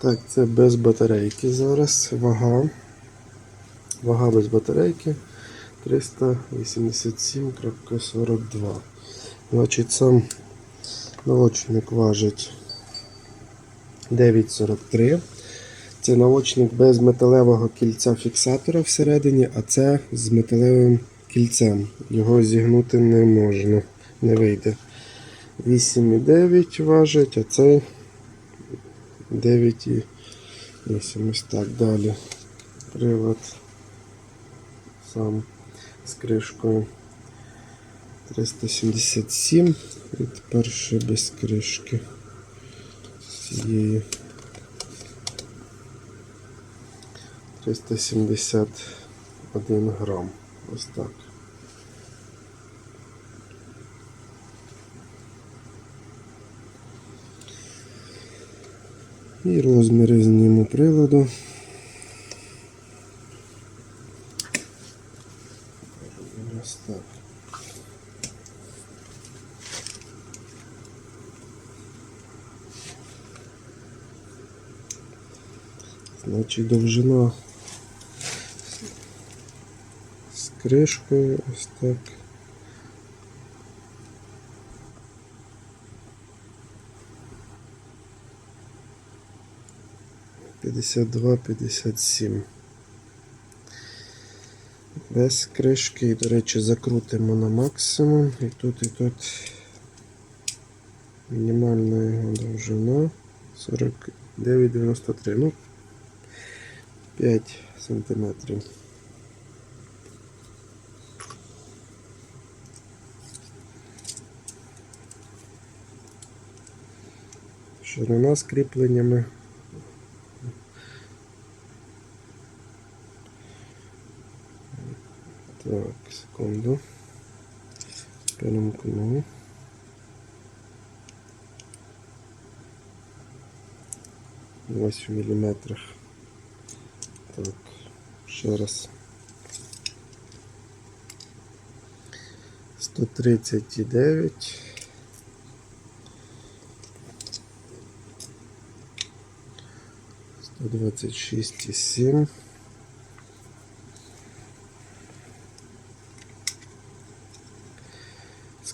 Так, це без батарейки зараз. Вага. Вага без батарейки 387.42. Значить, сам наочник важить 9,43. Це наочник без металевого кільця фіксатора всередині, а це з металевим кільцем. Його зігнути не можна, не вийде. 8,9 важить, а цей 9,8. Ось так далі. Привод сам з кришкою 377. І тепер ще без кришки. Цієї 371 грам. Ось так. І розміри зніму приладу. Ось так. Значить довжина з кришкою ось так. П'ятдесят два, п'ятдесят сім. Без кришки, і, до речі, закрутимо на максимум. І тут, і тут мінімальна його довжина 49,93. Ну, 5 сантиметрів. Ширина з кріпленнями. Так, секунду. Перемкну. Ось в міліметрах. Так, ще раз. 139. Сто двадцать шесть и семь.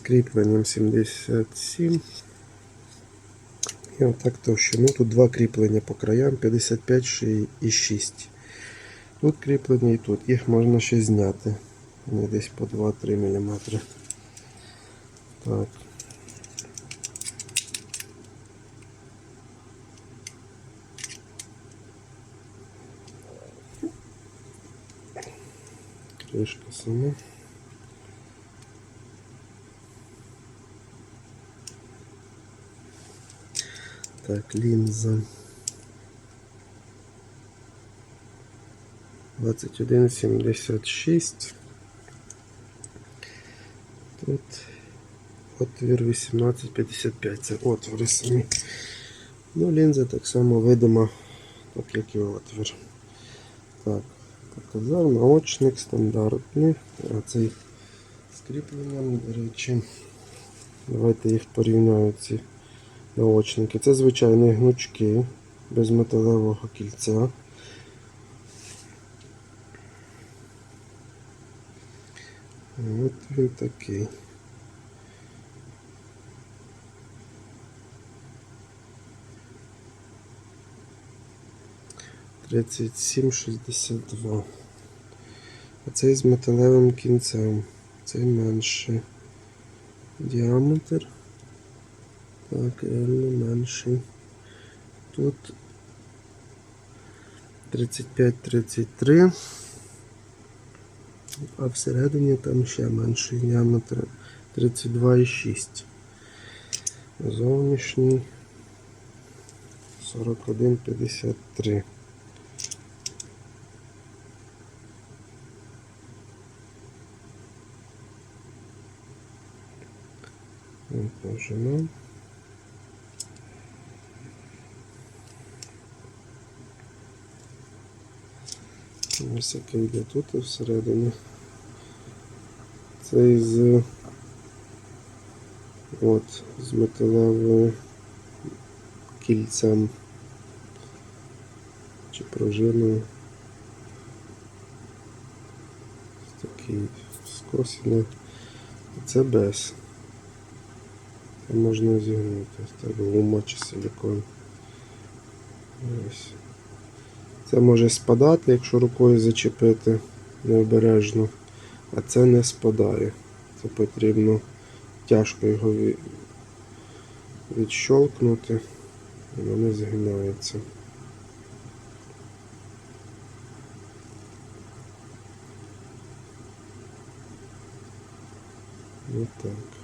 Кріпленням 77. І отак товщину. Тут два кріплення по краям 55 і 6. Тут кріплення і тут. Їх можна ще зняти. Вони десь по 2-3 мм. Так. Кришка сама. Так, лінза. 21,76. Тут отвір 18,55. Це отвори самі. Ну, лінза так само видима, так як і отвір. Так, показав, наочник стандартний. А цей з до речі. Давайте їх порівняю ці наочники. Це звичайні гнучки без металевого кільця. От він такий. Тридцять сім шістдесят два. А цей з металевим кінцем. Цей менший. Діаметр. Так, реально менший. Тут 35-33. А всередині там ще менший діаметр 32,6. Зовнішній 41,53. Ось яке йде тут всередині. Це з от, з металевим кільцем. чи пружиною. Такий скосений. Це без. Це можна зігнути. Так гума чи силикон. Ось. Це може спадати, якщо рукою зачепити необережно, а це не спадає. Це потрібно тяжко його відщолкнути, і воно згинається. Ось так.